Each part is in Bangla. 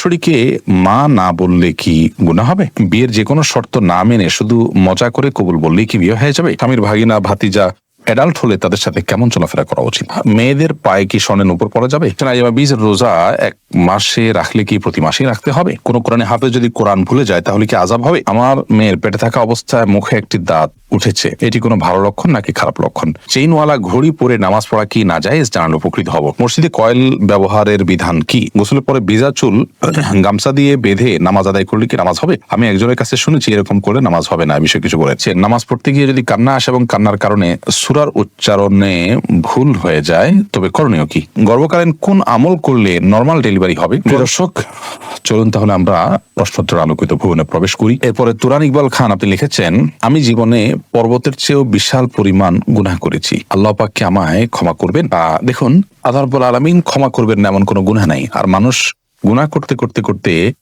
শাশুড়িকে মা না বললে কি গুণা হবে? বিয়ের যে কোনো শর্ত না মেনে শুধু মজা করে কবুল বললেই কি বিয়ে হয়ে যাবে? স্বামীর ভাগিনা, ভাতিজা অ্যাডাল্ট হলে তাদের সাথে কেমন চলাফেরা করা উচিত? মেয়েদের পায়ে কি স্বর্ণের উপর পড়া যাবে? বীজ রোজা এক মাসে রাখলে কি প্রতি মাসেই রাখতে হবে? কোন কোরআনে হাতে যদি কোরআন ভুলে যায়, তাহলে কি আজাব হবে? আমার মেয়ের পেটে থাকা অবস্থায় মুখে একটি দাঁত উঠেছে। এটি কোনো ভালো লক্ষণ নাকি খারাপ লক্ষণ? চেইনওয়ালা ঘড়ি পরে নামাজ পড়া কি না যায় জানালে উপকৃত হব। মসজিদে কয়েল ব্যবহারের বিধান কি? গোসলের পরে ভিজা চুল, গামছা দিয়ে বেঁধে নামাজ আদায় করলে কি নামাজ হবে? আমি একজনের কাছে শুনেছি এরকম করে নামাজ হবে না বিষয়ে কিছু বলেছে। নামাজ পড়তে গিয়ে যদি কান্না আসে এবং কান্নার কারণে সুরার উচ্চারণে ভুল হয়ে যায় তবে করণীয় কি? গর্ভকালীন কোন আমল করলে নর্মাল ডেলিভারি হবে? দর্শক চলুন তাহলে আমরা প্রশ্নোত্তর আলোকিত ভুবনে প্রবেশ করি। এরপরে তুরান ইকবাল খান আপনি লিখেছেন আমি জীবনে পর্বতের চেয়েও বিশাল পরিমাণ গুনাহ করেছি। আল্লাহ পাককে আমায় ক্ষমা করবেন? আহ, দেখুন আল্লাহ আলামিন ক্ষমা করবেন না এমন কোনো গুনাহ নাই। আর মানুষ গুনাহ করতে করতে করতে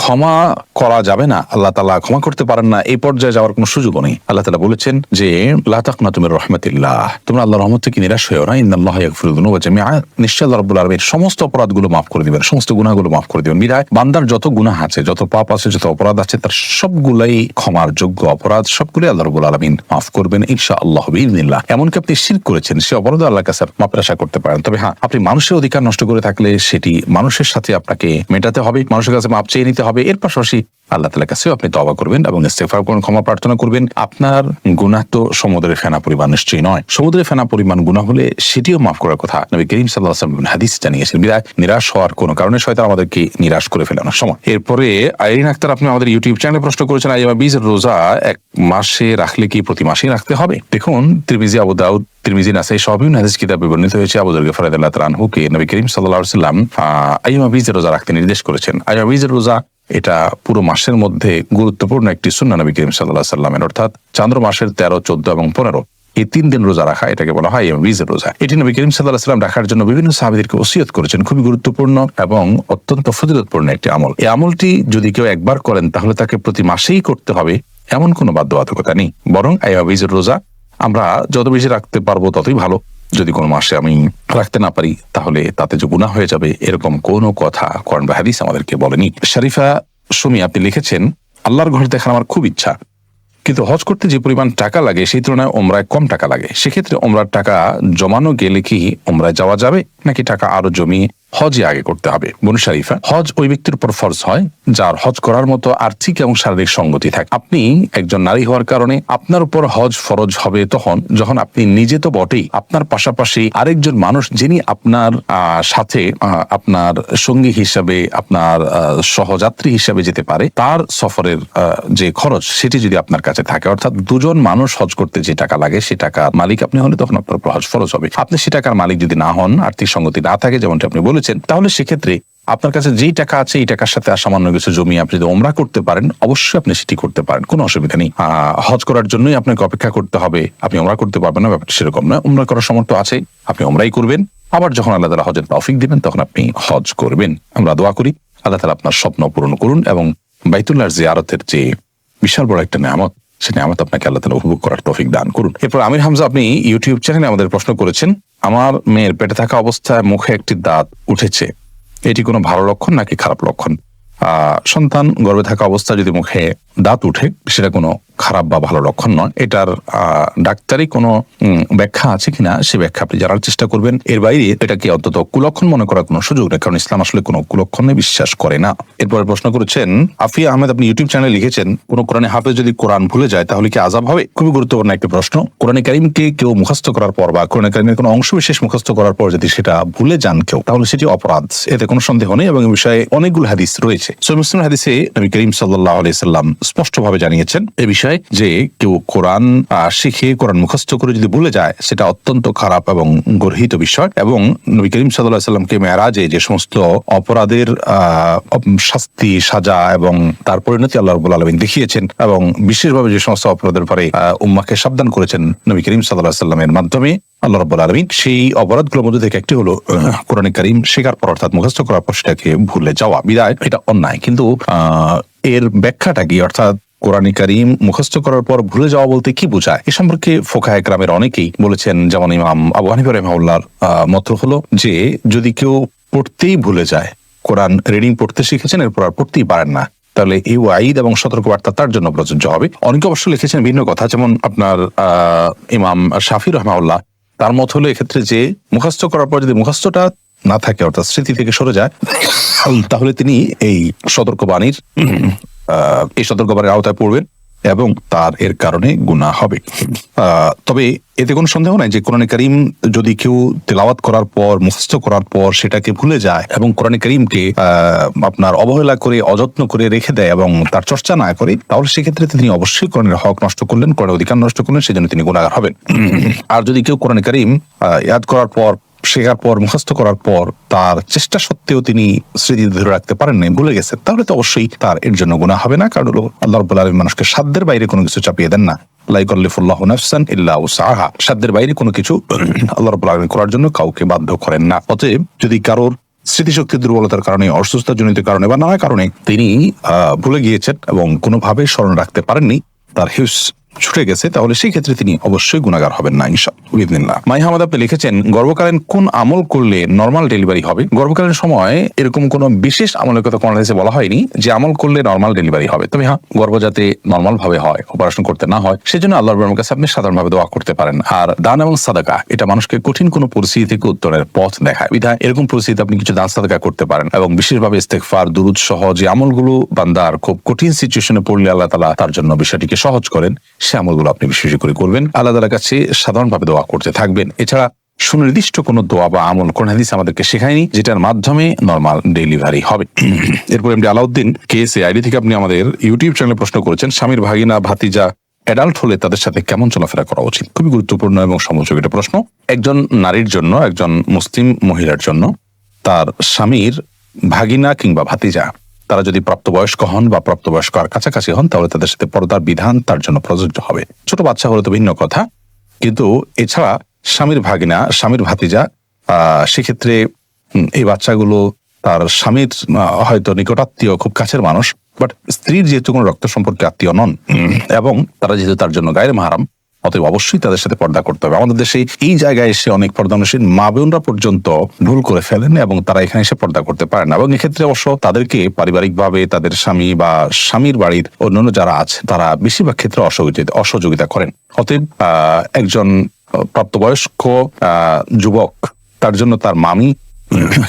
ক্ষমা করা যাবে না, আল্লাহ তালা ক্ষমা করতে পারেন না, এই পর্যায়ে যাওয়ার কোনো সুযোগও নেই। আল্লাহ তালা বলেছেন যে লাতাক না তুমি রহমতুল্লাহ। তোমরা আল্লাহ রহমত থেকে নিরাশ হয়েও না। ইন্দাল্লাহ ইয়াগফিরুল জামিআ। নিশ্চয় আল্লাহ রাব্বুল আলামিন সমস্ত অপরাধগুলো মাফ করে দিবেন, সমস্ত গুনাহগুলো মাফ করে দিবেন। বিধায় বান্দার যত গুনাহ আছে, যত পাপ আছে, যত অপরাধ আছে, তার সবগুলাই ক্ষমার যোগ্য অপরাধ, সবগুলোই আল্লাহ রাব্বুল আলামিন মাফ করবেন ইনশা আল্লাহ বিইذنিল্লাহ এমনকি আপনি শির করেছেন, সে অপরাধ আল্লাহ কাছে মাপের আশা করতে পারেন। তবে হ্যাঁ আপনি মানুষের অধিকার নষ্ট করে থাকলে সেটি মানুষের সাথে আপনাকে মেটাতে হবে, মানুষের কাছে মাপ চেয়ে নিতে হবে। এর পাশাপাশি আল্লাহ তালার কাছেও আপনি তবা করবেন এবং ইস্তেফার করুন, ক্ষমা প্রার্থনা করবেন। আপনার গুনাহ তো সমুদ্রের ফেনা পরিমাণ নিশ্চয়ই নয়। সমুদ্রের ফেনা পরিমাণ গুনাহ হলে সেটিও মাফ করার কথা নবী করিম সাল্লাহ হাদিস জানিয়েছেন। বিদায় নিরাশ হওয়ার কোনো কারণে শয়তান আমাদেরকে নিরাশ করে ফেলে অনেক সময়। এরপরে আইরিন আক্তার, আপনি আমাদের ইউটিউব চ্যানেলে প্রশ্ন করেছেন আইমা বীজ রোজা এক মাসে রাখলে কি প্রতি মাসেই রাখতে হবে? দেখুন ত্রিবিজি আবু দাউদ, তিরমিজি, নাসাই সব বিভিন্ন হাদিস কিতাবে বর্ণিত হয়েছে। আবু দুর্গে ফরাদ আল্লাহ তালানহুকে নবী করিম সাল্লাহ সাল্লাম আইমা বীজের রোজা রাখতে নির্দেশ করেছেন। আইমা বীজের রোজা এটা পুরো মাসের মধ্যে গুরুত্বপূর্ণ একটি সুন্না নবী করিম সাল্লাহ সাল্লামের অর্থাৎ চান্দ্র মাসের তেরো, চোদ্দ এবং পনেরো। এই তিন দিন রোজা রাখা, এটাকে বলা হয় বীজের রোজা। এটি নবী করিম সাল্লাহ সাল্লাম রাখার জন্য বিভিন্ন সাহাবিদেরকে ওসিয়ত করেছেন, খুবই গুরুত্বপূর্ণ এবং অত্যন্ত ফজিলতপূর্ণ একটি আমল। এই আমলটি যদি কেউ একবার করেন, তাহলে তাকে প্রতি মাসেই করতে হবে, এমন কোনো বাধ্যবাধকতা নেই। বরং এই রোজা আমরা যত বেশি রাখতে পারব ততই ভালো। যদি কোনো মাসে আমি রাখতে না পারি, তাহলে তাতে যে গুণা হয়ে যাবে, এরকম কোনো কথা করন বা হাদিস আমাদেরকে বলেনি। শরীফা, সুমি, আপনি লিখেছেন, আল্লাহর ঘর দেখার আমার খুব ইচ্ছা। কিন্তু হজ করতে যে পরিমাণ টাকা লাগে, সেই তুলনায় ওমরায় কম টাকা লাগে। সেক্ষেত্রে ওমরার টাকা জমানো গেলে কি ওমরায় যাওয়া যাবে? নাকি টাকা আরও জমিয়ে হজই আগে করতে হবে। বনু শরীফা, হজ ওই ব্যক্তির উপর ফরজ হয়, যার হজ করার মতো আর্থিক এবং শারীরিক সঙ্গতি থাকে। আপনি একজন নারী হওয়ার কারণে আপনার উপর হজ ফরজ হবে তখন, যখন আপনি নিজে তো বটেই, আপনার পাশাপাশি আরেকজন মানুষ যিনি আপনার সাথে আপনার সঙ্গী হিসাবে, আপনার সহযাত্রী হিসাবে যেতে পারে, তার সফরের যে খরচ, সেটি যদি আপনার কাছে থাকে, অর্থাৎ দুজন মানুষ হজ করতে যে টাকা লাগে, সে টাকা মালিক আপনি হলে তখন আপনার উপর হজ ফরজ হবে। আপনি সে টাকার মালিক যদি না হন, আর্থিক সঙ্গতি না থাকে, যেমনটি আপনি বলেছেন, তাহলে সেক্ষেত্রে আপনার কাছে যেই টাকা আছে, এই টাকার সাথে সামান্য কিছু জমি আপনি যদি ওমরা করতে পারেন, অবশ্যই আপনি সেটি করতে পারেন। কোনো অসুবিধা নেই। হজ করার জন্যই আপনাকে অপেক্ষা করতে হবে। আপনি ওমরা করতে পারবেন না, ব্যাপারটা সেরকম নয়। ওমরা করার সামর্থ্য আছে, আপনি ওমরাই করবেন। আবার যখন আল্লাহ তালা হজের তৌফিক দিবেন, তখন আপনি হজ করবেন। আমরা দোয়া করি, আল্লাহ তালা আপনার স্বপ্ন পূরণ করুন এবং বাইতুল্লাহর যে আরতের যে বিশাল বড় একটা নামত সে নিয়ামত আপনাকে আল্লাহ তালা উপভোগ করার তৌফিক দান করুন। এরপর আমির হামজা, আপনি ইউটিউব চ্যানেলে আমাদের প্রশ্ন করেছেন, আমার মেয়ের পেটে থাকা অবস্থায় মুখে একটি দাঁত উঠেছে, এটি কোনো ভালো লক্ষণ নাকি খারাপ লক্ষণ? সন্তান গর্বে থাকা অবস্থায় যদি মুখে দাঁত উঠে, সেটা কোনো খারাপ বা ভালো লক্ষণ নয়। এটার ডাক্তারি কোনো ব্যাখ্যা আছে কিনা সে ব্যাখ্যা আপনি জানার চেষ্টা করবেন। এর বাইরে এটাকে অন্তত কুলক্ষণ মনে করার কোনো সুযোগ নেই? কারণ ইসলাম আসলে কোনো কুলক্ষণে বিশ্বাস করে না। এরপরে প্রশ্ন করেছেন, আফিয়া আহমেদ আপনি ইউটিউব চ্যানেলে লিখেছেন, কোনো কোরআনে হাফেজ যদি কোরআন ভুলে যায় তাহলে কি আজাব হবে? খুবই গুরুত্বপূর্ণ একটি প্রশ্ন। কোরআনে কারিমকে কেউ মুখস্থ করার পর বা কোরআনে কারিমের কোনো অংশ বিশেষ মুখস্থ করার পর যদি সেটা ভুলে যান কেউ, তাহলে সেটি অপরাধ। এতে কোনো সন্দেহ নেই এবং এই বিষয়ে অনেকগুলো হাদিস রয়েছে। সো মুসলিম হাদিসে নবী করিম সাল্লাহ আলি সাল্লাম স্পষ্টভাবে জানিয়েছেন, এ বিষয়ে যে কেউ কোরআন শিখে কোরআন মুখস্থ করে যদি ভুলে যায়, সেটা অত্যন্ত খারাপ এবং গর্হিত বিষয়। এবং নবী করিম সাল্লাহ সাল্লামকে মেয়ারাজে যে সমস্ত অপরাধের শাস্তি, সাজা এবং তার পরিণতি আল্লাহ রবুল আলমিন দেখিয়েছেন এবং বিশেষভাবে যে সমস্ত অপরাধের পরে উম্মাকে সাবধান করেছেন নবী করিম সাল্লাহ সাল্লামের মাধ্যমে আল্লাহ রব্বুল আলমিন, সেই অপরাধগুলোর মধ্যে থেকে একটি হলো কোরআন করিম শেখার পর অর্থাৎ মুখস্থ করার পর সেটাকে ভুলে যাওয়া। বিদায়, এটা অন্যায়। কিন্তু এর ব্যাখ্যাটা কি? অর্থাৎ কোরআন করিম মুখস্থ করার পর ভুলে যাওয়া বলতে কি বোঝায়? এ সম্পর্কে ফোকা একরামের অনেকেই বলেছেন, যেমন ইমাম আবু হানিফা রহমাউল্লাহর মত হলো যে, যদি কেউ পড়তেই ভুলে যায়, কোরআন রিডিং পড়তে শিখেছেন, এরপর আর পড়তেই পারেন না। তাহলে এই ওয়াইদ এবং সতর্কবার্তা তার জন্য প্রযোজ্য হবে। অনেকে অবশ্য লিখেছেন ভিন্ন কথা, যেমন আপনার ইমাম শাফি রহমাউল্লাহ তার মত হলো এক্ষেত্রে যে, মুখস্থ করার পর যদি মুখস্থটা না থাকে, অর্থাৎ স্মৃতি থেকে সরে যায়, তাহলে তিনি এই সতর্কবাণীর এই সতর্কবাণীর আওতায় পড়বেন এবং তার এর কারণে গুনাহ হবে। তবে এতে কোনো সন্দেহ নাই যে কোরআন করিম যদি কেউ তেলাওয়াত করার পর, মুখস্থ করার পর সেটাকে ভুলে যায় এবং কোরআন করিমকে আপনার অবহেলা করে, অযত্ন করে রেখে দেয় এবং তার চর্চা না করে, তাহলে সেক্ষেত্রে তিনি অবশ্যই কোরআনের হক নষ্ট করলেন, কোরআনের অধিকার নষ্ট করলেন, সেজন্য তিনি গুণাগার হবেন। আর যদি কেউ কোরআন করিম ইয়াদ করার পর শেখার পর, মুখস্থ করার পর তার চেষ্টা সত্ত্বেও তিনি স্মৃতি ধরে রাখতে পারেন নাই ভুলে গেছেন। তাহলে তো অবশ্যই তার এর জন্য গুণা হবে না। কারণ আল্লাহ রব্বুল আলমী মানুষকে সাধ্যের বাইরে কোনো কিছু চাপিয়ে দেন না। সাধ্যের বাইরে কোনো কিছু আল্লাহ রব্বুল আলমী করার জন্য কাউকে বাধ্য করেন না। অতএব যদি কারোর স্মৃতিশক্তির দুর্বলতার কারণে অসুস্থতা জনিত কারণে বা নানা কারণে তিনি ভুলে গিয়েছেন এবং কোনোভাবে স্মরণ রাখতে পারেননি, তার হিউস ছুটে গেছে, তাহলে সেই ক্ষেত্রে তিনি অবশ্যই গুণাগার হবেন না ইনশাআল্লাহ মাই হামাদ, আপনি লিখেছেন, গর্ভকালীন কোন আমল করলে নর্মাল ডেলিভারি হবে? গর্ভকালীন সময় এরকম কোনো বিশেষ আমলের কথা কোনো বলা হয়নি যে আমল করলে নর্মাল ডেলিভারি হবে। তবে হ্যাঁ গর্ভ যাতে নর্মাল ভাবে হয় অপারেশন করতে না হয়, সেজন্য আল্লাহর রহমানের কাছে আপনি সাধারণভাবে দোয়া করতে পারেন। আর দান এবং সাদাকা, এটা মানুষকে কঠিন কোনো পরিস্থিতি থেকে উত্তরের পথ দেখায়। বিধায় এরকম পরিস্থিতিতে আপনি কিছু দান সাদাকা করতে পারেন এবং বিশেষভাবে ইস্তেকফার দুরুদ সহ যে আমলগুলো বান্দার খুব কঠিন সিচুয়েশনে পড়লে আল্লাহ তালা তার জন্য বিষয়টিকে সহজ করেন। সে আমলগুলো আপনি বিশেষ করে করবেন। আল্লাহ তালার কাছে সাধারণভাবে দোয়া করতে থাকবেন। এছাড়া সুনির্দিষ্ট কোনো দোয়া বা আমল কোন হাদিস আমাদেরকে শেখায়নি, যেটার মাধ্যমে নর্মাল ডেলিভারি হবে। এরপর এমডি আলাউদ্দিন কেএসএ আইডি থেকে আপনি আমাদের ইউটিউব চ্যানেলে প্রশ্ন করেছেন, স্বামীর ভাগিনা, ভাতিজা অ্যাডাল্ট হলে তাদের সাথে কেমন চলাফেরা করা উচিত? খুবই গুরুত্বপূর্ণ এবং সমযোগ একটা প্রশ্ন। একজন নারীর জন্য, একজন মুসলিম মহিলার জন্য তার স্বামীর ভাগিনা কিংবা ভাতিজা তারা যদি প্রাপ্তবয়স্ক হন বা প্রাপ্তবয়স্ক আর কাছাকাছি হন, তাহলে তাদের সাথে পর্দার বিধান তার জন্য প্রযোজ্য হবে। ছোট বাচ্চা হলে তো ভিন্ন কথা। কিন্তু এছাড়া স্বামীর ভাগিনা, স্বামীর ভাতিজা সেক্ষেত্রে এই বাচ্চাগুলো তার স্বামীর হয়তো নিকটাত্মীয়, খুব কাছের মানুষ, বাট স্ত্রীর যেহেতু কোনো রক্ত সম্পর্কে আত্মীয় নন, এবং তারা যেহেতু তার জন্য গায়ের মাহারাম অতএব অবশ্যই তাদের সাথে পর্দা করতে হবে। আমাদের দেশে এই জায়গায় এসে অনেক পর্দানসীন মা বোনরা পর্যন্ত ভুল করে ফেলেন এবং তারা এখানে এসে পর্দা করতে পারে না। এবং এক্ষেত্রে অবশ্য তাদেরকে পারিবারিকভাবে তাদের স্বামী বা স্বামীর বাড়ির অন্যান্য যারা আছে, তারা বেশিরভাগ ক্ষেত্রে অসহযোগিতা অসহযোগিতা করেন। অতএব একজন প্রাপ্তবয়স্ক যুবক, তার জন্য তার মামি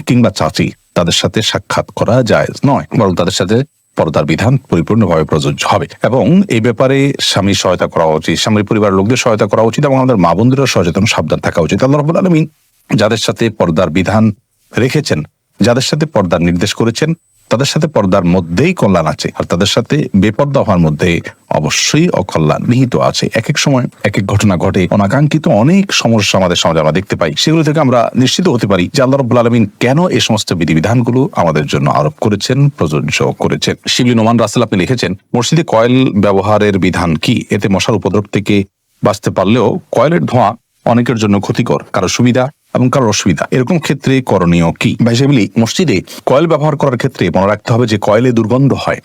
কিংবা চাচি তাদের সাথে সাক্ষাৎ করা যায় নয়। বরং তাদের সাথে পর্দার বিধান পরিপূর্ণভাবে প্রযোজ্য হবে। এবং এই ব্যাপারে স্বামীর সহায়তা করা উচিত, স্বামীর পরিবার লোকদের সহায়তা করা উচিত এবং আমাদের মা বন্ধুরা সচেতন, সাবধান থাকা উচিত। আল্লাহ রবুল আলমিন যাদের সাথে পর্দার বিধান রেখেছেন, যাদের সাথে পর্দার নির্দেশ করেছেন তাদের সাথে পর্দার মধ্যেই কল্যাণ আছে আর তাদের সাথে বেপর্দা হওয়ার মধ্যে অবশ্যই অকল্যাণ নিহিত আছে। এক এক সময় এক এক ঘটনা ঘটে। অনাকাঙ্ক্ষিত অনেক সমস্যা আমাদের সমাজে আমরা দেখতে পাই। সেগুলো থেকে আমরা নিশ্চিত হতে পারি যে আল্লাহ রব্বুল আলমিন কেন এই সমস্ত বিধিবিধানগুলো আমাদের জন্য আরোপ করেছেন, প্রযোজ্য করেছেন। শিবলি নোমান রাসেল আপনি লিখেছেন, মসজিদে কয়েল ব্যবহারের বিধান কি? এতে মশার উপদ্রব থেকে বাঁচতে পারলেও কয়েলের ধোঁয়া অনেকের জন্য ক্ষতিকর। কারও সুবিধা? এবং কারোর অসুবিধা। এরকম ক্ষেত্রে করণীয় কি? ভাই সাহেবলি মসজিদে কয়েল ব্যবহার করার ক্ষেত্রে মনে রাখতে হবে যে কয়েলে দুর্গন্ধ হয়।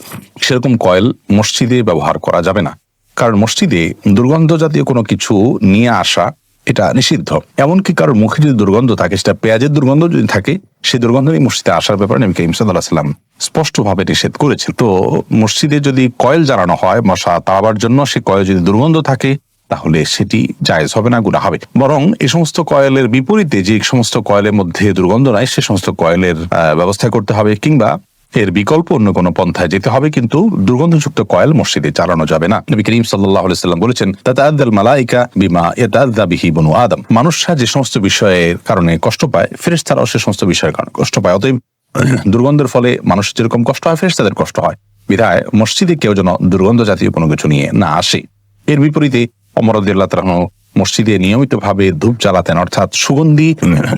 সেরকম কয়েল মসজিদে ব্যবহার করা যাবে না। কারণ মসজিদে দুর্গন্ধ জাতীয় কোনো কিছু নিয়ে আসা, এটা নিষিদ্ধ। এমনকি কারোর মুখে যদি দুর্গন্ধ থাকে, সেটা পেঁয়াজের দুর্গন্ধ যদি থাকে, সেই দুর্গন্ধ নিয়ে মসজিদে আসার ব্যাপারে নবী করিম সাল্লাহ স্পষ্টভাবে নিষেধ করেছে তো মসজিদে যদি কয়েল জ্বালানো হয়, মশা তাড়াবার জন্য সে কয়েল যদি দুর্গন্ধ থাকে তাহলে সেটি জায়েজ হবে না গুণা হবে। বরং এই সমস্ত কয়েলের বিপরীতে যে সমস্ত কয়েলের মধ্যে দুর্গন্ধ নাই, সে সমস্ত কয়েলের ব্যবস্থা করতে হবে কিংবা এর বিকল্প অন্য কোনো পন্থায় যেতে হবে, কিন্তু দুর্গন্ধযুক্ত কয়েল মসজিদে চালানো যাবে না। নবী করিম সাল্লাহ সাল্লাম বলেছেন তাতাদ্দাল মালাইকা বিমা ইয়াতাদ্দা বিহি বনু আদম। মানুষরা যে সমস্ত বিষয়ের কারণে কষ্ট পায়, ফেরেশতারাও সে সমস্ত বিষয়ের কারণে কষ্ট পায়। অতএব দুর্গন্ধের ফলে মানুষ যেরকম কষ্ট হয়, ফেরেশতাদের কষ্ট হয়। বিধায় মসজিদে কেউ যেন দুর্গন্ধ জাতীয় কোনো কিছু নিয়ে না আসে। এর বিপরীতে অমরদুল্লাহ তালাহ মসজিদে নিয়মিতভাবে ধূপ জ্বালাতেন, অর্থাৎ সুগন্ধি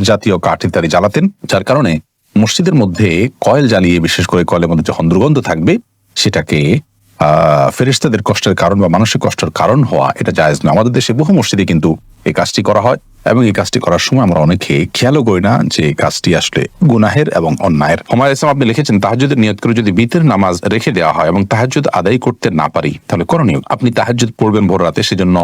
জাতীয় কাঠ ইত্যাদি জ্বালাতেন, যার কারণে মসজিদের মধ্যে কয়েল জ্বালিয়ে, বিশেষ করে কয়েলের মধ্যে যখন দুর্গন্ধ থাকবে, সেটাকে ফেরিস্তাদের কষ্টের কারণ বা মানসিক কষ্টের কারণ হওয়া এটা জায়জ না আমাদের দেশে বহু মসজিদে কিন্তু এই কাজটি করা হয়। এবং এই কাজটি করার সময় আমরা অনেকে খেয়ালও করি না যে কাজটি আসলে গুনাহের এবং অন্যায়ের। হমায় ইসলাম আপনি লিখেছেন তাহাজুদের নিয়ত করে যদি বিতের নামাজ রেখে দেওয়া হয় এবং তাহাজুদ আদায় করতে না পারি, তাহলে করণীয় আপনি তাহাজুদ পড়বেন ভোর রাতে, সেজন্য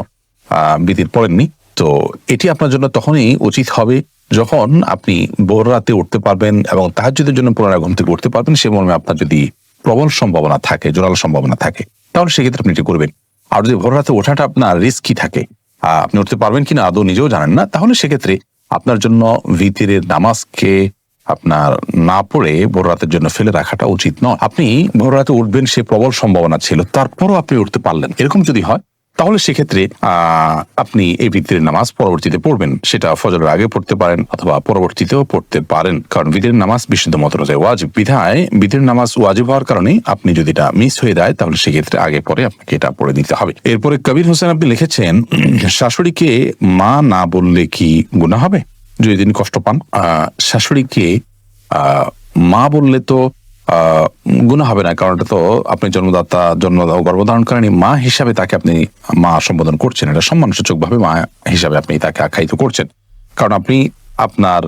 বিতির পড়েননি। তো এটি আপনার জন্য তখনই উচিত হবে যখন আপনি ভোর রাতে উঠতে পারবেন এবং তাহাজ্জুদের জন্য পুনরায় ঘুম থেকে উঠতে পারবেন, সে মর্মে আপনার যদি প্রবল সম্ভাবনা থাকে, জোরালো সম্ভাবনা থাকে, তাহলে সেক্ষেত্রে আপনি এটি করবেন। আর যদি ভোর রাতে ওঠাটা আপনার রিস্কি থাকে আপনি উঠতে পারবেন কিনা আদৌ নিজেও জানেন না, তাহলে সেক্ষেত্রে আপনার জন্য ভিতিরের নামাজকে আপনার না পড়ে ভোর রাতের জন্য ফেলে রাখাটা উচিত নয়। আপনি ভোর রাতে উঠবেন সে প্রবল সম্ভাবনা ছিল, তারপরও আপনি উঠতে পারলেন। এরকম যদি হয় তাহলে সেক্ষেত্রে আপনি এই ভিতরের নামাজ পরবর্তীতে পড়বেন। সেটা ফজরের আগে পড়তে পারেন অথবা পরবর্তীতেও পড়তে পারেন। কারণ বিদের নামাজ বিশুদ্ধ মত অনুযায়ী ওয়াজিব। বিধায় বিদের নামাজ ওয়াজিব হওয়ার কারণে আপনি যদি এটা মিস হয়ে যায়, তাহলে সেক্ষেত্রে আগে পরে আপনাকে এটা পড়ে নিতে হবে। এরপরে কবির হোসেন আপনি লিখেছেন, শাশুড়িকে মা না বললে কি গুণা হবে? যদি তিনি কষ্ট পান শাশুড়িকে মা বললে তো গুণা হবে না, কারণ এটা তো আপনি জন্মদাতা জন্ম গর্ভধারণকারী মা হিসাবে তাকে আপনি মা সম্বোধন করছেন। এটা সম্মানসূচক ভাবে মা হিসাবে আপনি তাকে আখ্যায়িত করছেন। কারণ আপনি আপনার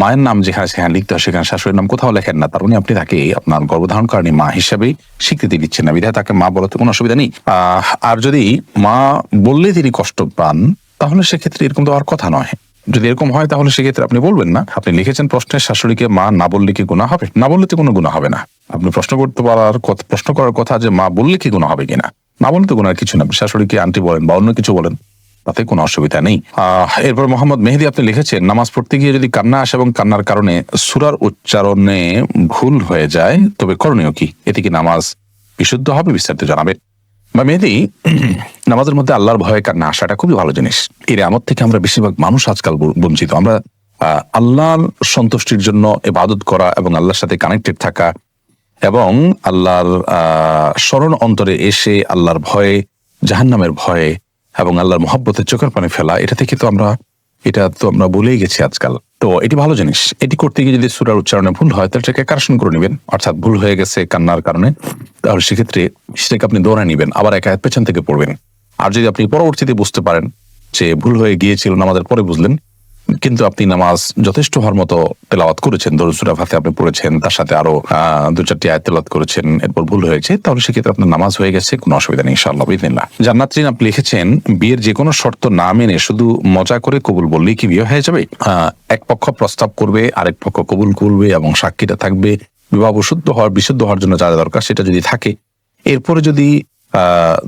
মায়ের নাম যেখানে সেখানে লিখতে হয়, সেখানে শাশুড়ির নাম কোথাও লেখেন না। তার মানে আপনি তাকে আপনার গর্ভধারণকারী মা হিসাবে স্বীকৃতি দিচ্ছেন না। বিধায় তাকে মা বলতে কোনো অসুবিধা নেই। আর যদি মা বললে তিনি কষ্ট পান, তাহলে সেক্ষেত্রে এরকম তো আর কথা নয়। যদি এরকম হয়, তাহলে সেক্ষেত্রে আপনি বলবেন না। আপনি লিখেছেন প্রশ্নের শাশুড়িকে মা না বললে কি গুণা হবে? না বললে তো কোনো গুণা হবে না। আপনি প্রশ্ন করতে পারার প্রশ্ন করার কথা যে মা বললে কি গুণা হবে কিনা না? বললে তো গুণার কিছু না। শাশুড়িকে, আন্টি বলেন বা অন্য কিছু বলেন, তাতে কোনো অসুবিধা নেই। এরপর মোহাম্মদ মেহেদি আপনি লিখেছেন, নামাজ পড়তে গিয়ে যদি কান্না আসে এবং কান্নার কারণে সুরার উচ্চারণে ভুল হয়ে যায়, তবে করণীয় কি? এতে কি নামাজ বিশুদ্ধ হবে? বিস্তারিত জানাবেন। বা মেহেদি, নামাজের মধ্যে আল্লাহর ভয়ে কান্না আসাটা খুবই ভালো জিনিস। এর আমত থেকে আমরা বেশিরভাগ মানুষ আজকাল বঞ্চিত। আমরা আল্লাহর সন্তুষ্টির জন্য এবাদত করা এবং আল্লাহর সাথে কানেক্টেড থাকা এবং আল্লাহর স্মরণ অন্তরে এসে আল্লাহর ভয়ে, জাহান্নামের ভয়ে এবং আল্লাহর মহাব্বতের চোখের পানি ফেলা, এটা থেকে তো আমরা, এটা তো আমরা বলেই গেছি আজকাল। তো এটি ভালো জিনিস। এটি করতে গিয়ে যদি সুরার উচ্চারণে ভুল হয়, তাহলে সেটাকে কারেকশন করে নেবেন। অর্থাৎ ভুল হয়ে গেছে কান্নার কারণে, তাহলে সেক্ষেত্রে সেটাকে আপনি দৌড়ায় নেবেন, আবার একা পেছন থেকে পড়বেন। আর যদি আপনি পরবর্তীতে বুঝতে পারেন যে ভুল হয়ে গিয়েছিল আমাদের পরে বুঝলেন কিন্তু আপনি নামাজ যথেষ্ট হওয়ার মতো তেলাওয়াত করেছেন। ধরুন সুরা ফাতে আপনি পড়েছেন, তার সাথে আরও দু চারটি আয়াত তেলাওয়াত করেছেন, এরপর ভুল হয়েছে। তাহলে সেক্ষেত্রে আপনার নামাজ হয়ে গেছে, কোনো অসুবিধা নেই, ইনশাআল্লাহ বিদিনিল্লাহ জান্নাতরিন আপনি লিখেছেন, বিয়ের যে কোনো শর্ত না মেনে শুধু মজা করে কবুল বললেই কি বিয়ে হয়ে যাবে? এক পক্ষ প্রস্তাব করবে, আরেক পক্ষ কবুল করবে এবং সাক্ষীটা থাকবে। বিবাহ শুদ্ধ হওয়ার, বিশুদ্ধ হওয়ার জন্য যা দরকার সেটা যদি থাকে, এরপরে যদি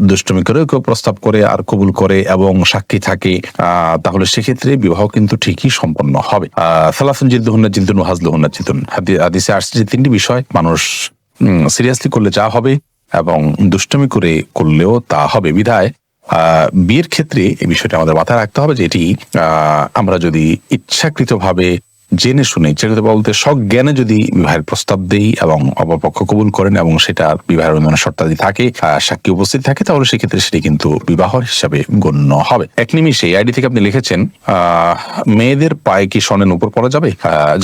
দুষ্টমি করে কেউ প্রস্তাব করে আর কবুল করে এবং সাক্ষী থাকে তাহলে সেক্ষেত্রে বিবাহ কিন্তু ঠিকই সম্পন্ন হবে। সালাফুন জিদ্দুহন্না জিন্দুন হাজলুহন্না চিতুন হাদিসে আসছে যে তিনটি বিষয়, মানুষ সিরিয়াসলি করলে যা হবে এবং দুষ্টমি করে করলেও তা হবে। বিধায় বিয়ের ক্ষেত্রে এই বিষয়টা আমাদের মাথায় রাখতে হবে যে এটি আমরা যদি ইচ্ছাকৃতভাবে জেনে শুনে ইচ্ছাকৃত বলতে সজ্ঞানে যদি বিবাহের প্রস্তাব দেই এবং অপরপক্ষ কবুল করেন এবং সেটা বিবাহের অন্যান্য শর্তাদি থাকে সাক্ষী উপস্থিত থাকে, তাহলে সেক্ষেত্রে সেটি কিন্তু বিবাহ হিসাবে গণ্য হবে। এক নিমিষে আইডি থেকে আপনি লিখেছেন মেয়েদের পায়ে কি স্বর্ণের উপর পড়া যাবে?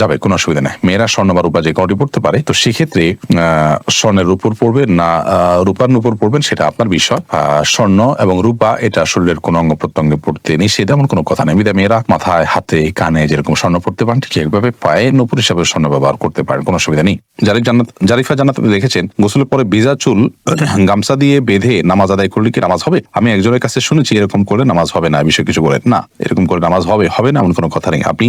যাবে, কোনো অসুবিধা নেই। মেয়েরা স্বর্ণ বা রূপা যে কোনোটি পড়তে পারে, তো সেক্ষেত্রে স্বর্ণের উপর পড়বে না রূপার উপর পড়বেন, সেটা আপনার বিষয়। স্বর্ণ এবং রূপা, এটা শরীরের কোনো অঙ্গ প্রত্যঙ্গে পড়তে নিষেধ, এমন কোনো কথা নেই। মেয়েরা মাথায়, হাতে, কানে যেরকম স্বর্ণ পড়তে পারেন একভাবে পায়ে নপুর হিসাবে স্বর্ণ ব্যবহার করতে পারেন, কোনো অসুবিধা নেই। জারিফ জান্নাত, জারিফা জান্নাত দেখেছেন, গোসলের পরে ভিজা চুল, গামছা দিয়ে বেঁধে নামাজ আদায় করলে কি নামাজ হবে? আমি একজনের কাছে শুনেছি এরকম করে নামাজ হবে না বিষয়ে কিছু বলেন। না, এরকম করে নামাজ হবে হবে না, এমন কোনো কথা নেই। আপনি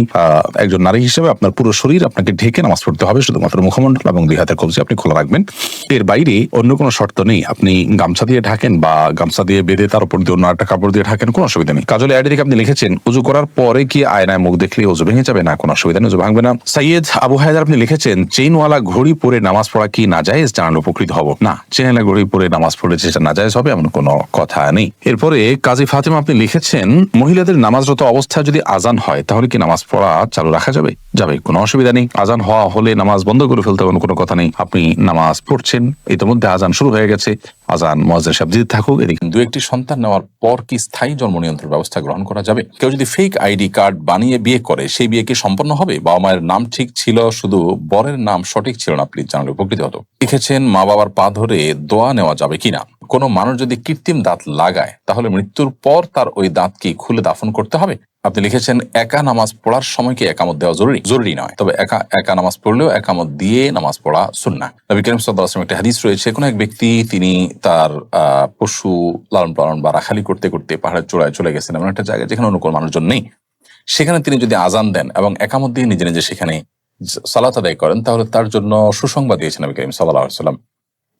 একজন নারী হিসেবে আপনার পুরো শরীর আপনাকে ঢেকে নামাজ পড়তে হবে, শুধুমাত্র মুখমণ্ডল এবং দুই হাতের কবজি আপনি খোলা রাখবেন। এর বাইরে অন্য কোনো শর্ত নেই, আপনি গামছা দিয়ে ঢাকেন বা গামছা দিয়ে বেঁধে তার উপর দিয়ে অন্য একটা কাপড় দিয়ে ঢাকেন, কোনো অসুবিধা নেই। কাজলে আইডি আপনি লিখেছেন, উজু করার পরে কি আয়নায় মুখ দেখলে উজু ভেঙে যাবে? না, কোনো অসুবিধা নেই উজু ভাঙবে না সাইয়েদ আবু হায়দার আপনি লিখেছেন, চেইনওয়ালা ঘড়ি পরে নামাজ পড়া কি না যায় জানানো উপকৃত হব। না, চেইনওয়ালা ঘড়ি পরে নামাজ পড়েছে সেটা না যায় হবে, এমন কোনো কথা নেই। এরপরে কাজী ফাতেমা আপনি লিখেছেন, মহিলাদের নামাজরত অবস্থায় যদি আজান হয়, তাহলে কি নামাজ পড়া চালু রাখা যাবে? যাবে, কোনো অসুবিধা নেই। আজান হওয়া হলে নামাজ বন্ধ করে ফেলতে কোনো কথা নেই। আপনি নামাজ পড়ছেন, ইতিমধ্যে আজান শুরু হয়ে গেছে। আজান মজার জিদ থাকুক, এদিকে দু একটি সন্তান নেওয়ার পর কি স্থায়ী জন্ম নিয়ন্ত্রণ ব্যবস্থা গ্রহণ করা যাবে? কেউ যদি ফেক আইডি কার্ড বানিয়ে বিয়ে করে, সেই বিয়ে কি সম্পন্ন হবে? বাবা মায়ের নাম ঠিক ছিল, শুধু বরের নাম সঠিক ছিল না প্লিজ জানালে উপকৃত হতো। লিখেছেন, মা বাবার পা ধরে দোয়া নেওয়া যাবে কিনা? কোনো মানুষ যদি কৃত্রিম দাঁত লাগায়, তাহলে মৃত্যুর পর তার ওই দাঁত কি খুলে দাফন করতে হবে? আপনি লিখেছেন, একা নামাজ পড়ার সময় কি একামত দেওয়া জরুরি? জরুরি নয়। তবে একা একা নামাজ পড়লেও একামত দিয়ে নামাজ পড়া সুন্না নবী করিম আলাইহি একটা হাদিস রয়েছে, কোনো এক ব্যক্তি তিনি তার পশু লালন পালন বা রাখালি করতে করতে পাহাড়ের চূড়ায় চলে গেছেন এমন একটা জায়গায় যেখানে অন্য কোনো মানুষজন নেই। সেখানে তিনি যদি আজান দেন এবং একামত দিয়ে নিজে নিজে সেখানে সালাত আদায় করেন, তাহলে তার জন্য সুসংবাদ দিয়েছেন নবী করিম সাল্লাহ সাল্লাম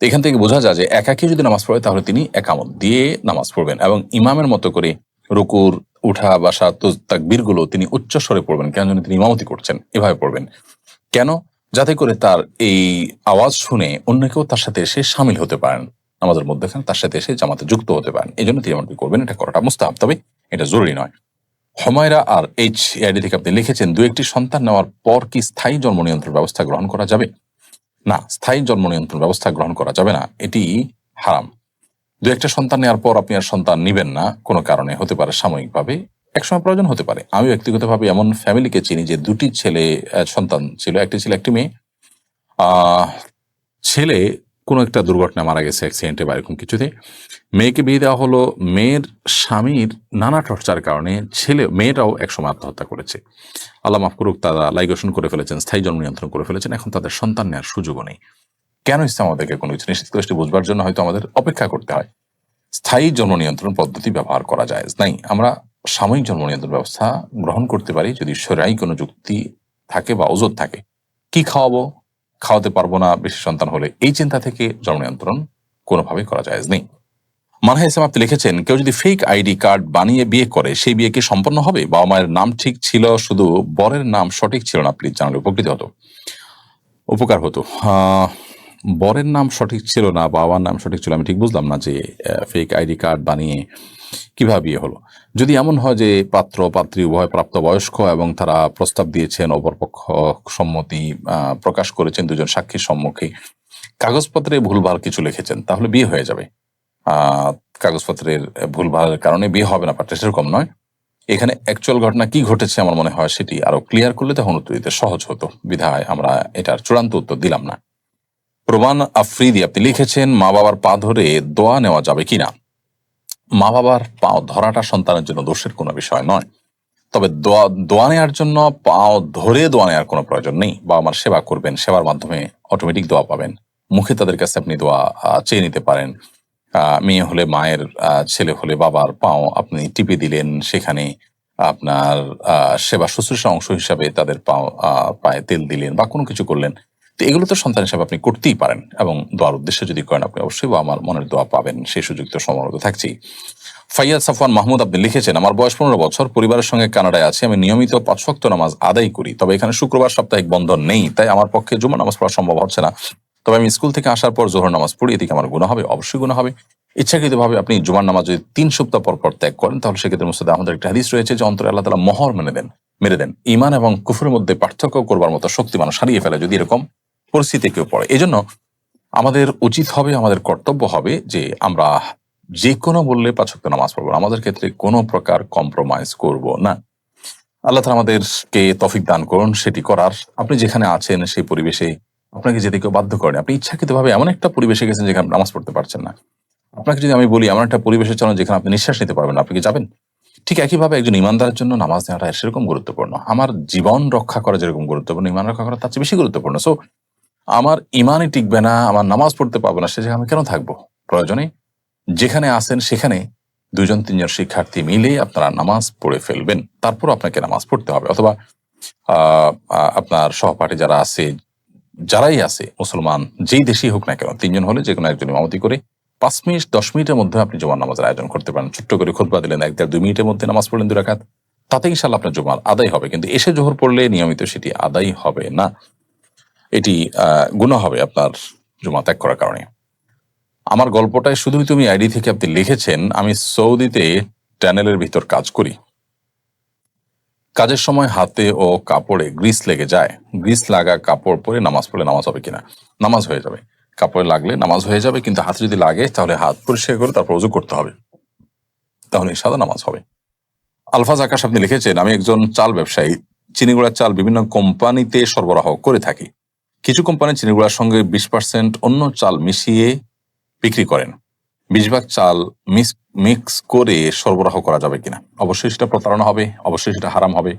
এখান থেকে বোঝা যায় যে একাকি যদি নামাজ পড়ে, তাহলে তিনি একামত দিয়ে নামাজ পড়বেন এবং ইমামের মতো করে রুকুর উঠা, বাসা তাকবীরগুলো তিনি উচ্চ স্বরে পড়বেন। কেন তিনি ইমামতি করছেন। এভাবে পড়বেন। কেন? যাতে করে তার এই আওয়াজ শুনে অন্য কেউ তার সাথে এসে সামিল হতে পারেন। আমাদের মধ্যেখানে তার সাথে এসে জামাতে যুক্ত হতে পারেন। এই জন্য তিনি এমনটি করবেন। এটা করাটা মুস্তাহাব। তবে এটা জরুরি নয়। হমায়রা আর এইচ এআইডি থেকে আপনি লিখেছেন, দু একটি সন্তান নেওয়ার পর কি স্থায়ী জন্ম নিয়ন্ত্রণ ব্যবস্থা গ্রহণ করা যাবে? না, স্থায়ী জন্ম নিয়ন্ত্রণ ব্যবস্থা গ্রহণ করা যাবে না। এটি হারাম। দু একটা সন্তান নেওয়ার পর আপনি আর সন্তান নিবেন না, কোনো কারণে, হতে পারে সাময়িকভাবে একসময় প্রয়োজন হতে পারে। আমি ব্যক্তিগতভাবে এমন ফ্যামিলিকে চিনি যে দুটি ছেলে সন্তান ছিল, একটি ছিল, একটি মেয়ে। ছেলে কোনো একটা দুর্ঘটনা মারা গেছে অ্যাক্সিডেন্টে বা এরকম কিছুতে। মেয়েকে বিয়ে দেওয়া হলো, মেয়ের স্বামীর নানা টর্চার কারণে ছেলে মেয়েরাও একসময় আত্মহত্যা করেছে। আল্লাহ মাফ করুক, তারা লাইগেশন করে ফেলেছেন, স্থায়ী জন্ম নিয়ন্ত্রণ করে ফেলেছেন, এখন তাদের সন্তান নেওয়ার সুযোগও নেই। কেন ইসলাম আমাদেরকে কোনো কিছু নিশ্চিত করে সেটি বুঝবার জন্য হয়তো আমাদের অপেক্ষা করতে হয়। স্থায়ী জন্ম নিয়ন্ত্রণ পদ্ধতি ব্যবহার করা যায়। নাই আমরা সাময়িক জন্ম নিয়ন্ত্রণ ব্যবস্থা গ্রহণ করতে পারি যদি সরাই কোনো যুক্তি থাকে বা ওজোর থাকে। কি খাওয়াবো, খাওয়াতে পারব না বেশি সন্তান হলে এই চিন্তা থেকে জন্ম নিয়ন্ত্রণ কোনোভাবে করা যায় নেই। মানহা ইসলাম আপনি লিখেছেন, কেউ যদি ফেক আইডি কার্ড বানিয়ে বিয়ে করে, সেই বিয়ে কি সম্পন্ন হবে? বাবা মায়ের নাম ঠিক ছিল, শুধু বরের নাম সঠিক ছিল না প্লিজ জানালে উপকৃত হতো। উপকার হতো। বরের নাম সঠিক ছিল না, বাবার নাম সঠিক ছিল আমি ঠিক বুঝলাম না যে ফেক আইডি কার্ড বানিয়ে কীভাবে বিয়ে হলো। যদি এমন হয় যে পাত্র, পাত্রী উভয় প্রাপ্ত বয়স্ক এবং তারা প্রস্তাব দিয়েছেন, অপরপক্ষ সম্মতি প্রকাশ করেছেন, দুজন সাক্ষীর সম্মুখে কাগজপত্রে ভুলভাল কিছু লিখেছেন, তাহলে বিয়ে হয়ে যাবে। কাগজপত্রের ভুলভালের কারণে বিয়ে হবে না পারটা সেরকম নয়। এখানে অ্যাকচুয়াল ঘটনা কি ঘটেছে আমার মনে হয় সেটি আরও ক্লিয়ার করলে তখন উত্তর দিতে সহজ হতো। বিধায় আমরা এটার চূড়ান্ত উত্তর দিলাম না। প্রমাণ আফ্রিদি আপনি লিখেছেন, মা বাবার পা ধরে দোয়া নেওয়া যাবে কিনা? মা বাবার পা ধরাটা সন্তানের জন্য দোষের কোনো বিষয় নয়। তবে দোয়া দোয়া নেওয়ার জন্য পাও ধরে দোয়া নেওয়ার কোনো প্রয়োজন নেই। বাবা মার সেবা করবেন, সেবার মাধ্যমে অটোমেটিক দোয়া পাবেন। মুখে তাদের কাছে আপনি দোয়া চেয়ে নিতে পারেন। মেয়ে হলে মায়ের ছেলে হলে বাবার পাও আপনি টিপে দিলেন, সেখানে আপনার সেবা শুশ্রূষা অংশ হিসাবে তাদের পাও পায়ে তেল দিলেন বা কোনো কিছু করলেন। তো এগুলো তো সন্তান হিসাবে আপনি করতেই পারেন এবং দোয়ার উদ্দেশ্যে যদি করেন, আপনি অবশ্যই বা আমার মনের দোয়া পাবেন। সেই সুযোগ তো সমানত থাকছেই। ফাইয়াদ সাফওয়ান মাহমুদ আপনি লিখেছেন, আমার বয়স পনেরো বছর, পরিবারের সঙ্গে কানাডায় আছি, আমি নিয়মিত পাঁচ ওয়াক্ত নামাজ আদায় করি। তবে এখানে শুক্রবার সাপ্তাহিক বন্ধ নেই, তাই আমার পক্ষে জুমা নামাজ পড়া সম্ভব হচ্ছে না। তবে আমি স্কুল থেকে আসার পর জোহর নামাজ পড়ি এদিকে আমার গুণা হবে? অবশ্যই গুণা হবে। ইচ্ছাকৃতভাবে আপনি জুমার নামাজ যদি তিন সপ্তাহ পর পর ত্যাগ করেন, তাহলে সেক্ষেত্রে মুস্তাদে আমাদের একটা হাদিস রয়েছে যে, অন্তরে আল্লাহ তালা মহর মেনে দেন, মেরে দেন। ইমান এবং কুফুরের মধ্যে পার্থক্য করবার মতো শক্তি মানুষ হারিয়ে ফেলে। যদি এরকম পরিস্থিতি কেউ পড়ে। এই জন্য আমাদের উচিত হবে, আমাদের কর্তব্য হবে যে আমরা যে কোনো বললে পাঁচক্ত নামাজ পড়ব। আমাদের ক্ষেত্রে কোনো প্রকার কম্প্রোমাইজ করব না। আল্লাহ তালা আমাদেরকে তফিক দান করুন, সেটি করার। আপনি যেখানে আছেন সেই পরিবেশে আপনাকে যেতে কেউ বাধ্য করেন, আপনি ইচ্ছাকৃতভাবে এমন একটা পরিবেশে গেছেন যেখানে নামাজ পড়তে পারছেন না। আপনাকে যদি আমি বলি, এমন একটা পরিবেশে চলেন যেখানে আপনি নিঃশ্বাস নিতে পারবেন আপনি কি যাবেন? ঠিক একইভাবে একজন ইমানদারের জন্য নামাজ নেওয়াটা সেরকম গুরুত্বপূর্ণ। আমার জীবন রক্ষা করা যেরকম গুরুত্বপূর্ণ, ইমান রক্ষা করা তার চেয়ে বেশি গুরুত্বপূর্ণ। সো আমার ইমানই টিকবে না, আমার নামাজ পড়তে পারব না সে জায়গায় আমি কেন থাকব? প্রয়োজনে যেখানে আসেন সেখানে দুজন, তিনজন শিক্ষার্থী মিলে আপনারা নামাজ পড়ে ফেলবেন। তারপর আপনাকে নামাজ পড়তে হবে অথবা আপনার সহপাঠী যারা আছে, যারাই আছে, মুসলমান, যেই দেশেই হোক না কেন, তিনজন হলে যে কোনো একজন ইমামতি করে পাঁচ মিনিট, দশ মিনিটের মধ্যে আপনি জুমার নামাজের আয়োজন করতে পারেন। ছোট্ট করে খুতবা দিলেন, এক, দেড়, দুই মিনিটের মধ্যে নামাজ পড়লেন দুই রাকাত তাতে ইনশাল্লাহ আপনার জুমার আদায় হবে। কিন্তু এসে জোহর পড়লে নিয়মিত সেটি আদায় হবে না। এটি গুণা হবে আপনার জুমা ত্যাগ করার কারণে। আমার গল্পটায় শুধুই তুমি আইডি থেকে আপনি লিখেছেন, আমি সৌদিতে ট্যানেলের ভিতর কাজ করি। কাজের সময় হাতে ও কাপড়ে গ্রিস লেগে যায়। গ্রিস লাগা কাপড় পরে নামাজ পড়লে নামাজ হবে কিনা? নামাজ হয়ে যাবে। কাপড়ে লাগলে নামাজ হয়ে যাবে, কিন্তু হাতে যদি লাগে, তাহলে হাত পরিষ্কার করে তারপর উজু করতে হবে। তাহলে সাদা নামাজ হবে। আলফাজ আকাশ আপনি লিখেছেন, আমি একজন চাল ব্যবসায়ী। চিনিগুড়ার চাল বিভিন্ন কোম্পানিতে সরবরাহ করে থাকি। কিছু কোম্পানি চিনিগুড়ার সঙ্গে বিশ পার্সেন্ট অন্য চাল মিশিয়ে বিক্রি করেন। বিশ ভাগ চাল মিক্স মিক্স করে সরবরাহ করা যাবে কিনা। অবশ্যই সেটা প্রতারণা হবে, অবশ্যই সেটা হারাম হবে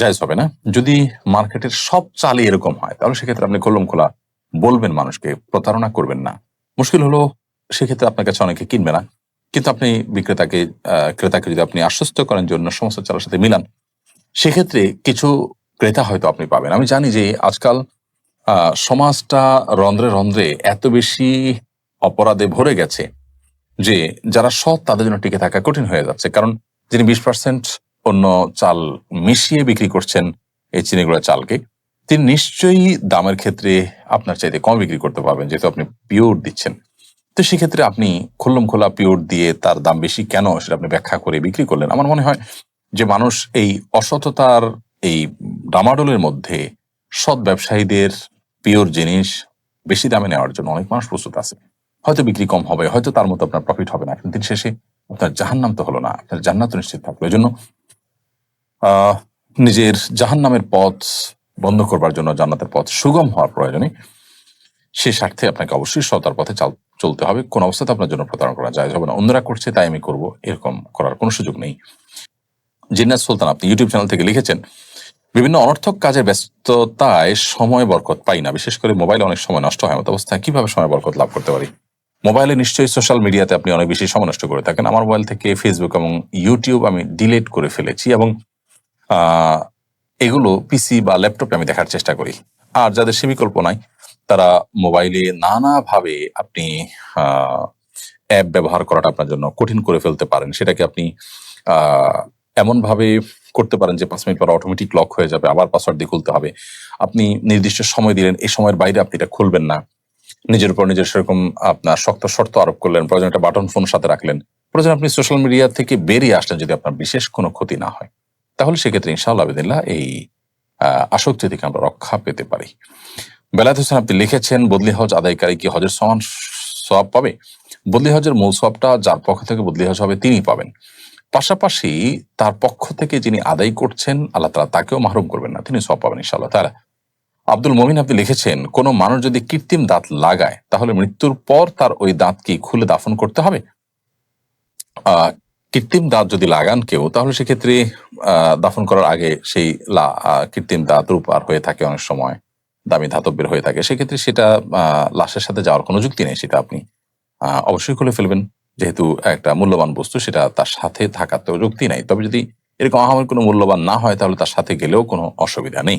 জায়জ হবে না। যদি মার্কেটের সব চালই এরকম হয়, তাহলে সেক্ষেত্রে আপনি কলম খোলা বলবেন মানুষকে, প্রতারণা করবেন না। মুশকিল হলো সেক্ষেত্রে আপনার কাছে অনেকে কিনবে না। কিন্তু আপনি বিক্রেতাকে ক্রেতাকে যদি আপনি আশ্বস্ত করেন যে অন্য সমস্ত চালের সাথে মিলান, সেক্ষেত্রে কিছু ক্রেতা হয়তো আপনি পাবেন। আমি জানি যে আজকাল সমাজটা রন্ধ্রে রন্ধ্রে এত বেশি অপরাধে ভরে গেছে যে যারা সৎ তাদের জন্য টিকে থাকা কঠিন হয়ে যাচ্ছে। কারণ যিনি বিশ পার্সেন্ট অন্য চাল মিশিয়ে বিক্রি করছেন এই চিনিগুলো চালকে, তিনি নিশ্চয়ই দামের ক্ষেত্রে আপনার চাইতে কম বিক্রি করতে পারবেন, যেহেতু আপনি পিওর দিচ্ছেন। তো সেক্ষেত্রে আপনি খুল্লম খোলা পিওর দিয়ে তার দাম বেশি কেন সেটা আপনি ব্যাখ্যা করে বিক্রি করলেন? আমার মনে হয় যে মানুষ এই অসততার এই ডামাডোলের মধ্যে সৎ ব্যবসায়ীদের পিওর জিনিস বেশি দামে নেওয়ার জন্য অনেক মানুষ প্রস্তুত আছে। হয়তো বিক্রি কম হবে, হয়তো তার মতো আপনার প্রফিট হবে না। কিন্তু দিন শেষে আপনার জাহান্নাম তো হলো না, আপনার জান্নাত নিশ্চিত থাকল। এই জন্য নিজের জাহান্নামের পথ বন্ধ করবার জন্য, জান্নাতের পথ সুগম হওয়ার প্রয়োজনে সে স্বার্থে আপনাকে অবশ্যই সতার পথে চাল- চলতে হবে। কোন অবস্থাতে আপনার জন্য প্রতারণা করা যায় হবে না। অন্যরা করছে তাই আমি করব, এরকম করার কোনো সুযোগ নেই। জিন্নাত সুলতান, আপনি ইউটিউব চ্যানেল থেকে লিখেছেন বিভিন্ন অনর্থক কাজের ব্যস্ততায় সময় বরকত পাই না। বিশেষ করে মোবাইলে অনেক সময় নষ্ট হয় মতো অবস্থায় কীভাবে সময় বরকত লাভ করতে পারি? মোবাইলে নিশ্চয়ই সোশ্যাল মিডিয়াতে আপনি অনেক বেশি সময় নষ্ট করে থাকেন। আমার মোবাইল থেকে ফেসবুক এবং ইউটিউব আমি ডিলিট করে ফেলেছি এবং এগুলো পিসি বা ল্যাপটপে আমি দেখার চেষ্টা করি। আর যাদের সে বিকল্প নাই, তারা মোবাইলে নানাভাবে আপনি অ্যাপ ব্যবহার করাটা আপনার জন্য কঠিন করে ফেলতে পারেন। সেটাকে আপনি এমনভাবে করতে পারেন যে পাঁচ মিনিট পর অটোমেটিক লক হয়ে যাবে, আবার পাসওয়ার্ড দিয়ে খুলতে হবে। আপনি নির্দিষ্ট সময় দিলেন, এই সময়ের বাইরে আপনি এটা খুলবেন না। নিজের উপর নিজের সেরকম আপনার শক্ত শর্ত আরোপ করলেন, প্রয়োজন একটা বাটন ফোন সাথে রাখলেন। প্রয়োজন আপনি সোশ্যাল মিডিয়া থেকে বেরিয়ে আসলেন যদি আপনার বিশেষ কোনো ক্ষতি না হয়। তাহলে সেক্ষেত্রে ইনশাআল্লাহ আবেদিল্লাহ এই আসক্তি থেকে আমরা রক্ষা পেতে পারি। বেলায়েত হোসেন, আপনি লিখেছেন, বদলি হজ আদায়কারী কি হজের সমান সব পাবে? বদলি হজের মূল সবটা যার পক্ষ থেকে বদলি হজ হবে তিনি পাবেন। পাশাপাশি তার পক্ষ থেকে যিনি আদায় করছেন, আল্লাহ তালা তাকেও মাহরুম করবেন না। তিনি সব পাবেন ইনশাআল্লাহ। তারা আব্দুল মমিন আপনি লিখেছেন, কোন মানুষ যদি কৃত্রিম দাঁত লাগায়, তাহলে মৃত্যুর পর তার ওই দাঁত কি খুলে দাফন করতে হবে? কৃত্রিম দাঁত যদি লাগান কেউ, তাহলে সেক্ষেত্রে দাফন করার আগে সেই কৃত্রিম দাঁত রূপার হয়ে থাকে অনেক সময়, দামি ধাতব্যের হয়ে থাকে। সেক্ষেত্রে সেটা লাশের সাথে যাওয়ার কোনো যুক্তি নেই, সেটা আপনি অবশ্যই খুলে ফেলবেন। যেহেতু একটা মূল্যবান বস্তু, সেটা তার সাথে থাকার তো যুক্তি নাই। তবে যদি এরকম আমার কোনো মূল্যবান না হয়, তাহলে তার সাথে গেলেও কোনো অসুবিধা নেই।